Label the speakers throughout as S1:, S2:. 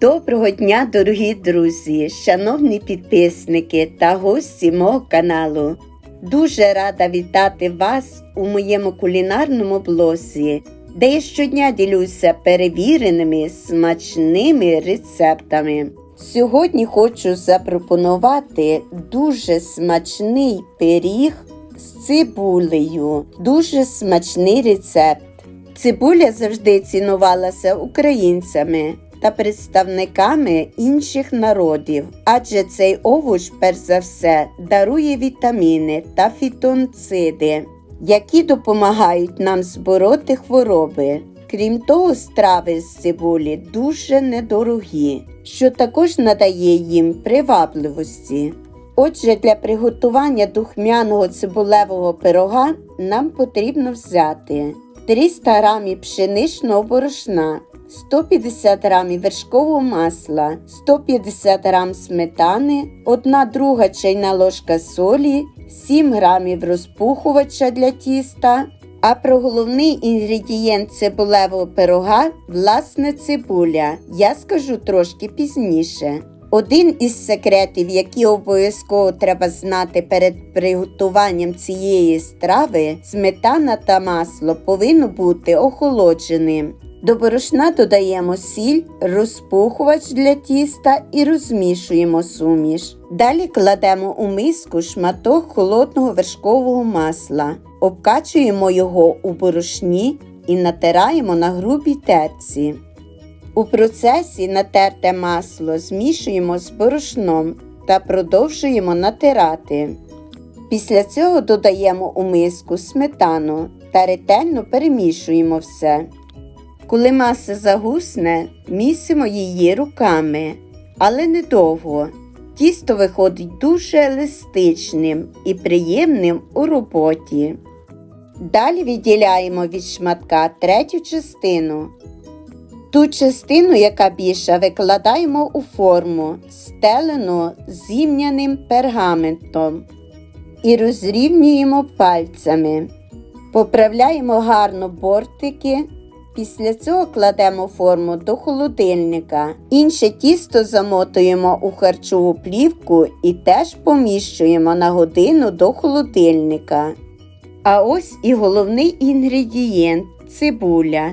S1: Доброго дня, дорогі друзі, шановні підписники та гості мого каналу. Дуже рада вітати вас у моєму кулінарному блозі, де я щодня ділюся перевіреними смачними рецептами. Сьогодні хочу запропонувати дуже смачний пиріг з цибулею. Дуже смачний рецепт. Цибуля завжди цінувалася українцями та представниками інших народів, адже цей овоч, перш за все, дарує вітаміни та фітонциди, які допомагають нам збороти хвороби. Крім того, страви з цибулі дуже недорогі, що також надає їм привабливості. Отже, для приготування духмяного цибулевого пирога нам потрібно взяти 300 г пшеничного борошна, 150 г вершкового масла, 150 г сметани, 1 друга чайна ложка солі, 7 г розпухувача для тіста. А про головний інгредієнт цибулевого пирога власне цибуля. Я скажу трошки пізніше. Один із секретів, які обов'язково треба знати перед приготуванням цієї страви, сметана та масло повинно бути охолодженим. До борошна додаємо сіль, розпухувач для тіста і розмішуємо суміш. Далі кладемо у миску шматок холодного вершкового масла, обкачуємо його у борошні і натираємо на грубій терці. У процесі натерте масло змішуємо з борошном та продовжуємо натирати. Після цього додаємо у миску сметану та ретельно перемішуємо все. Коли маса загусне, місимо її руками, але недовго. Тісто виходить дуже еластичним і приємним у роботі. Далі відділяємо від шматка третю частину. Ту частину, яка більша, викладаємо у форму, стелену зімняним пергаментом і розрівнюємо пальцями. Поправляємо гарно бортики. Після цього кладемо форму до холодильника. Інше тісто замотуємо у харчову плівку і теж поміщуємо на годину до холодильника. А ось і головний інгредієнт цибуля.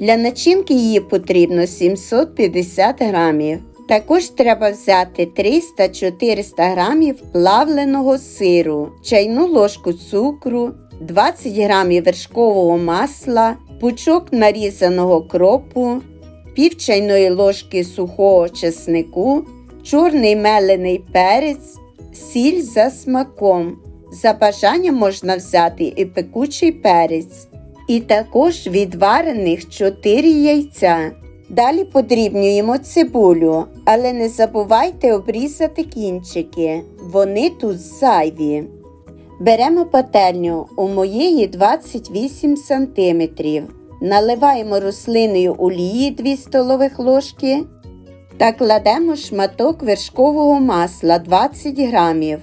S1: Для начинки її потрібно 750 грамів. Також треба взяти 300-400 грамів плавленого сиру, чайну ложку цукру, 20 грамів вершкового масла, пучок нарізаного кропу, пів чайної ложки сухого чеснику, чорний мелений перець, сіль за смаком. За бажанням можна взяти і пекучий перець. І також відварених 4 яйця. Далі подрібнюємо цибулю, але не забувайте обрізати кінчики. Вони тут зайві. Беремо пательню у моєї 28 см. Наливаємо рослиною олії 2 столових ложки та кладемо шматок вершкового масла 20 грамів.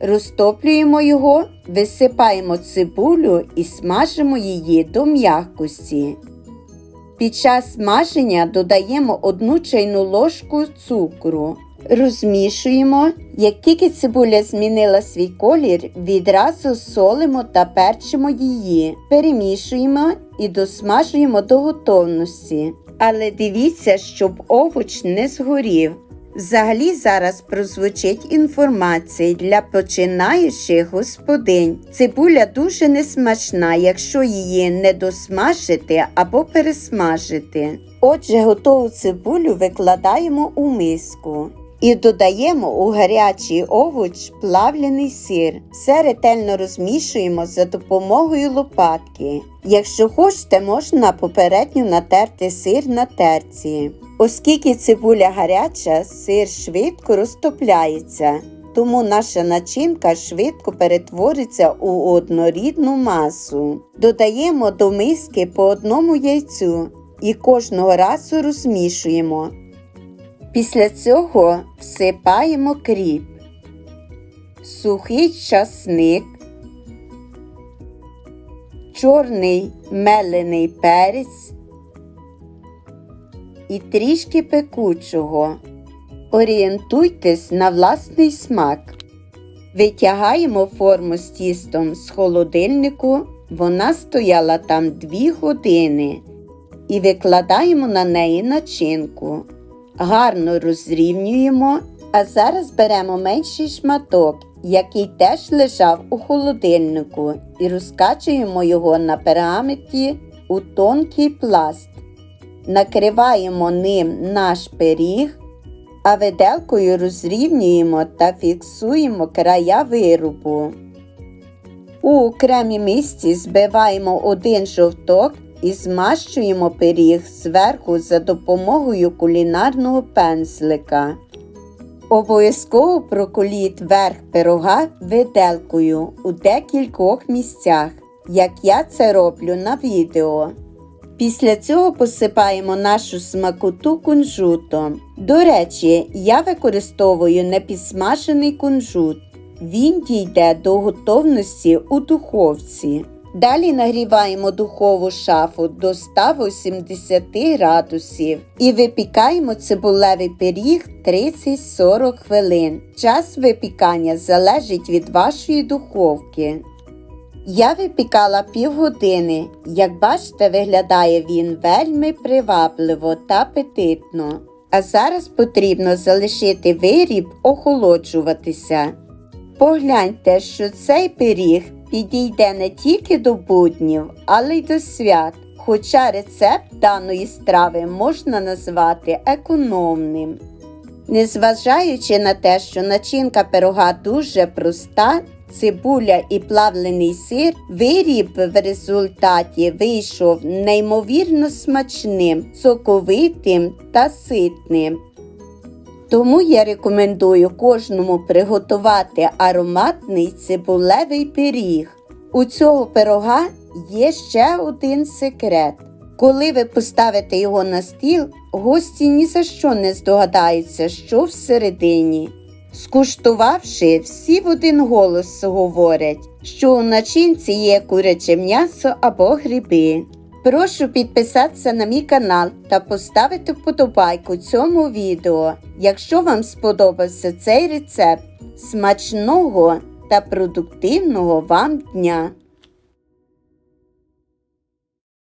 S1: Розтоплюємо його, висипаємо цибулю і смажимо її до м'якості. Під час смаження додаємо 1 чайну ложку цукру. Розмішуємо. Як тільки цибуля змінила свій колір, відразу солимо та перчимо її. Перемішуємо і досмажуємо до готовності. Але дивіться, щоб овоч не згорів. Взагалі зараз прозвучить інформація для починаючих господинь. Цибуля дуже несмачна, якщо її не досмажити або пересмажити. Отже, готову цибулю викладаємо у миску. І додаємо у гарячий овоч плавлений сир. Все ретельно розмішуємо за допомогою лопатки. Якщо хочете, можна попередньо натерти сир на терці. Оскільки цибуля гаряча, сир швидко розтопляється, тому наша начинка швидко перетвориться у однорідну масу. Додаємо до миски по одному яйцю і кожного разу розмішуємо. Після цього всипаємо кріп, сухий часник, чорний мелений перець і трішки пекучого. Орієнтуйтесь на власний смак. Витягаємо форму з тістом з холодильнику. Вона стояла там 2 години. І викладаємо на неї начинку. Гарно розрівнюємо, а зараз беремо менший шматок, який теж лежав у холодильнику, і розкачуємо його на пергаменті у тонкий пласт. Накриваємо ним наш пиріг, а виделкою розрівнюємо та фіксуємо края виробу. У окремій мисці збиваємо один жовток і змащуємо пиріг зверху за допомогою кулінарного пензлика. Обов'язково проколіть верх пирога виделкою у декількох місцях, як я це роблю на відео. Після цього посипаємо нашу смакоту кунжутом. До речі, я використовую непідсмажений кунжут. Він дійде до готовності у духовці. Далі нагріваємо духову шафу до 180 градусів і випікаємо цибулевий пиріг 30-40 хвилин. Час випікання залежить від вашої духовки. Я випікала півгодини. Як бачите, виглядає він вельми привабливо та апетитно. А зараз потрібно залишити виріб охолоджуватися. Погляньте, що цей пиріг підійде не тільки до буднів, але й до свят. Хоча рецепт даної страви можна назвати економним. Незважаючи на те, що начинка пирога дуже проста, цибуля і плавлений сир, виріб в результаті вийшов неймовірно смачним, соковитим та ситним. Тому я рекомендую кожному приготувати ароматний цибулевий пиріг. У цього пирога є ще один секрет. Коли ви поставите його на стіл, гості ні за що не здогадаються, що всередині. Скуштувавши, всі в один голос говорять, що у начинці є куряче м'ясо або гриби. Прошу підписатися на мій канал та поставити вподобайку цьому відео, якщо вам сподобався цей рецепт. Смачного та продуктивного вам дня!